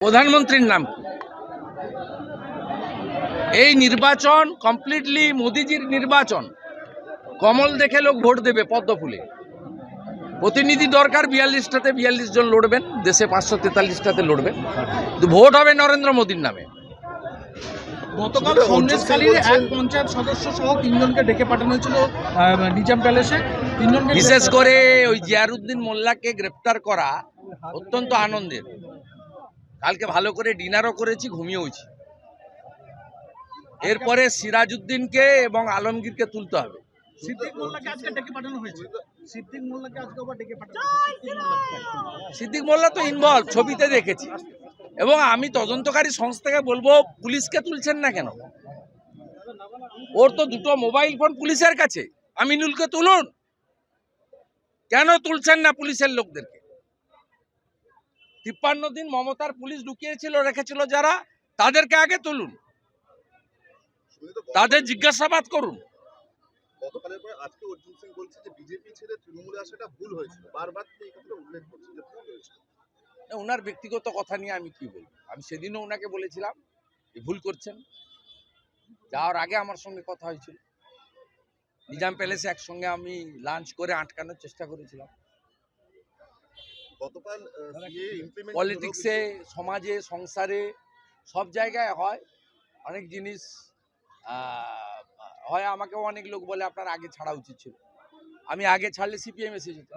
প্রধানমন্ত্রীর নাম এই নির্বাচন কমপ্লিটলি মোদিজির নির্বাচন। কমল দেখে লোক ভোট দেবে পদ্ম ফুলে। প্রতিনিধি দরকার বিয়াল্লিশটাতে বিয়াল্লিশ জন লড়বেন দেশে পাঁচশো তেতাল্লিশটাতে লড়বেন। কিন্তু ভোট হবে নরেন্দ্র মোদীর নামে। গতকাল সেটা সন্দেশখালীর এক পঞ্চায়েত সদস্য সহ তিনজনকে ডেকে পাঠানো হয়েছিল নিজাম প্যালেসে। তিনজনকে বিশেষ করে ওই জিয়ারুদ্দিন মোল্লাকে গ্রেপ্তার করা অত্যন্ত আনন্দের। কালকে ভালো করে ডিনারও করেছি ঘুমিয়েওছি এরপরে সিরাজউদ্দিনকে এবং আলমগীরকে তুলতে হবে। সিদ্দিক মোল্লাকে আজকে ডেকে পাঠানো হয়েছে। সিদ্দিক মোল্লাকে আজকে আবার ডেকে পাঠানো হয়েছে। সিদ্দিক মোল্লাকে। সিদ্দিক মোল্লা তো ইনভলভ ছবিতে দেখেছি। এবং আমি তদন্তকারী সংস্থাকে বলব পুলিশকে তুলছেন না কেন? ওর তো দুটো মোবাইল ফোন পুলিশের কাছে। আমিনুলকে তুলুন। কেন তুলছেন না পুলিশের লোকদেরকে? তিপ্পান্ন দিন মমতার পুলিশ ঢুকিয়েছিল রেখেছিল যারা তাদেরকে আগে তুলুন। তাদের জিজ্ঞাসাবাদ করুন। গতকালের পরে আজকে অর্জুন সিং বলছে যে বিজেপি ছেড়ে তৃণমূলে আসাটা ভুল হয়েছিল। বারবার এই কথাটা উল্লেখ করছেন যে ভুল হয়েছিল না, ওনার ব্যক্তিগত কথা নিয়ে আমি কি বলব? আমি সেদিনও ওনাকে বলেছিলাম যে ভুল করছেন। যাওয়ার আগে আমার সঙ্গে কথা হয়েছিল। নিজাম প্যালেসে একসঙ্গে আমি লাঞ্চ করে আটকানোর চেষ্টা করেছিলাম। পলিটিক্সে সমাজে সংসারে সব জায়গায় হয়। অনেক জিনিস হয়। আমাকেও অনেক লোক বলে আপনার আগে ছাড়া উচিত ছিল। আমি আগে ছাড়লে সিপিএম এসে যেত।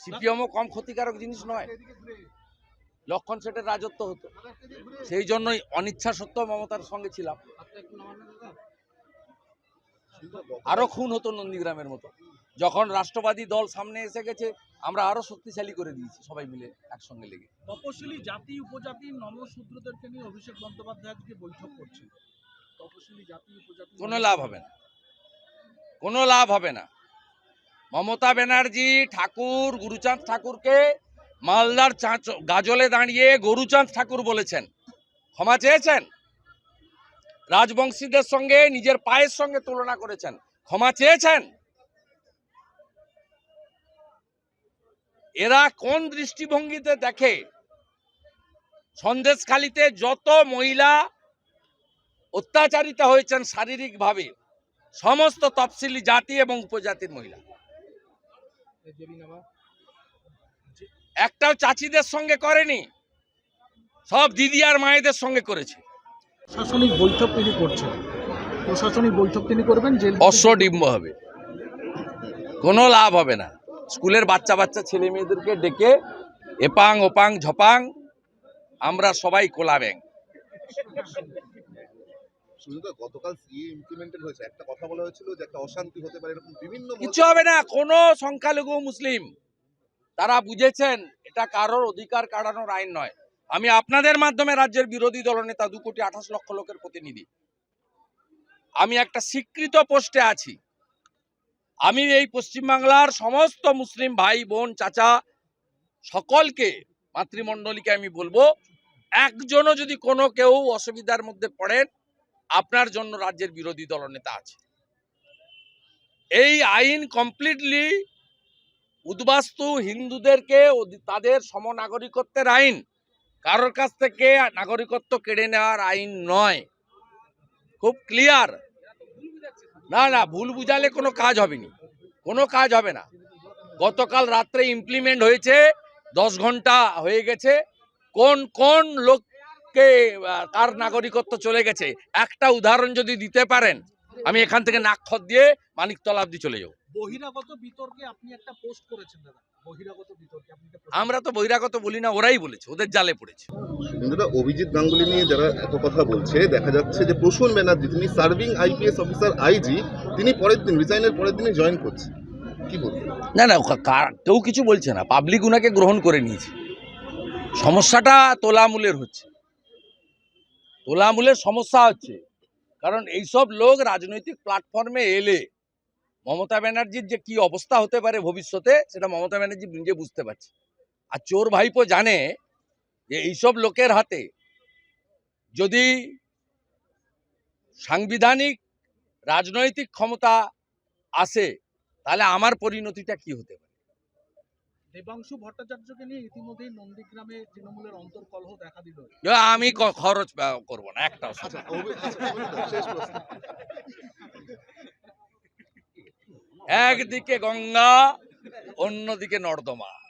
সিপিএমও কম ক্ষতিকারক জিনিস নয়। লক্ষণ সেটের রাজত্ব হতো। সেই জন্যই অনিচ্ছা সত্ত্বেও মমতার সঙ্গে ছিলাম। আরও খুন হতো নন্দীগ্রামের মতো। যখন রাষ্ট্রবাদী দল সামনে এসে গেছে আমরা আরও শক্তিশালী করে দিয়েছি সবাই মিলে একসঙ্গে লেগে। তপশিলি জাতি উপজাতি নমশূদ্রদেরকে নিয়ে অভিষেক বন্দ্যোপাধ্যায় আজকে বৈঠক করছে তপশিলি জাতি উপজাতি কোনো লাভ হবে না। কোনো লাভ হবে না। মমতা ব্যানার্জি ঠাকুর গুরুচাঁদ ঠাকুরকে মালদার চাঁচ গাজলে দাঁড়িয়ে গরুচাঁদ ঠাকুর বলেছেন। ক্ষমা চেয়েছেন? রাজবংশীদের সঙ্গে, নিজের পায়ের সঙ্গে তুলনা করেছেন। ক্ষমা চেয়েছেন? এরা কোন দৃষ্টিভঙ্গিতে দেখে? সন্দেশখালিতে যত মহিলা অত্যাচারিত হয়েছেন শারীরিকভাবে, সমস্ত তফসিলি জাতি এবং উপজাতির মহিলা। একটাও চাচিদের সঙ্গে করেনি, সব দিদি আর মায়েদের সঙ্গে করেছে। প্রশাসনিক বৈঠক তিনি করছেন। প্রশাসনিক বৈঠক তিনি করবেন জেল অশ্বডিম্ব হবে। কোনো লাভ হবে না। স্কুলের বাচ্চা বাচ্চা ছেলে মেয়েদেরকে ডেকে এপাং ওপাং ঝপাং আমরা সবাই কোলা ব্যাং গতকাল সিএ ইমপ্লিমেন্টেড হয়েছে। একটা কথা বলা হয়েছিল যে একটা অশান্তি হতে পারে এরকম বিভিন্ন কিচ্ছু হবে না কোনো সংখ্যালঘু মুসলিম। তারা বুঝেছেন এটা কারোর অধিকার কাটানোর আইন নয়। আমি আপনাদের মাধ্যমে রাজ্যের বিরোধী দলনেতা দু কোটি আঠাশ লক্ষ লোকের প্রতিনিধি। আমি একটা স্বীকৃত পোস্টে আছি। আমি এই পশ্চিমবাংলার সমস্ত মুসলিম ভাই, বোন, চাচা সকলকে, মাতৃমণ্ডলীকে আমি বলব, একজনও যদি কোনো কেউ অসুবিধার মধ্যে পড়েন, আপনার জন্য রাজ্যের বিরোধী দলনেতা আছে। এই আইন কমপ্লিটলি উদ্বাস্তু হিন্দুদেরকে তাদের সমনাগরিকত্বের আইন কারোর কাছ থেকে নাগরিকত্ব কেড়ে নেওয়ার আইন নয়। খুব ক্লিয়ার না না, ভুল বুঝালে কোনো কাজ হবে না কোনো কাজ হবে না। গতকাল রাত্রে ইমপ্লিমেন্ট হয়েছে, দশ ঘণ্টা হয়ে গেছে। কোন কোন লোককে কার নাগরিকত্ব চলে গেছে? একটা উদাহরণ যদি দিতে পারেন, আমি এখান থেকে নাক্ষর দিয়ে মানিকতলা অব্দি চলে যাব। বহিরাগত বিতর্কে আপনি একটা পোস্ট করেছেন দাদা। বহিরাগত বিতর্কে আপনি আমরা তো বহিরাগত বলি না ওরাই বলেছে ওদের জালে পড়েছে। বন্ধুরা অভিজিৎ গাঙ্গুলি নিয়ে যারা এত কথা বলছে দেখা যাচ্ছে যে প্রসূন ব্যানার্জি তিনি সার্ভিং আইপিএস অফিসার আইজি তিনি পরের দিন রিজাইনের পরের দিনই জয়েন করছে। কি বলবেন? না না কেউ কিছু বলছে না পাবলিক উনাকে গ্রহণ করে নিয়েছে। সমস্যাটা তোলামূলের হচ্ছে। তোলামূলের সমস্যা হচ্ছে কারণ এইসব লোক রাজনৈতিক প্ল্যাটফর্মে এলে মমতা ব্যানার্জির যে কি অবস্থা হতে পারে ভবিষ্যতে সেটা মমতা ব্যানার্জি নিজে বুঝতে পারছে। আর চোর ভাইপো জানে যে এইসব লোকের হাতে যদি সাংবিধানিক রাজনৈতিক ক্ষমতা আসে তাহলে আমার পরিণতিটা কি হতে পারে? দেবাংশু ভট্টাচার্যকে নিয়ে ইতিমধ্যেই নন্দীগ্রামে তৃণমূলের অন্তর্কলহ দেখা দিল। আমি খরচ করব না একটা একদিকে গঙ্গা অন্যদিকে নর্দমা।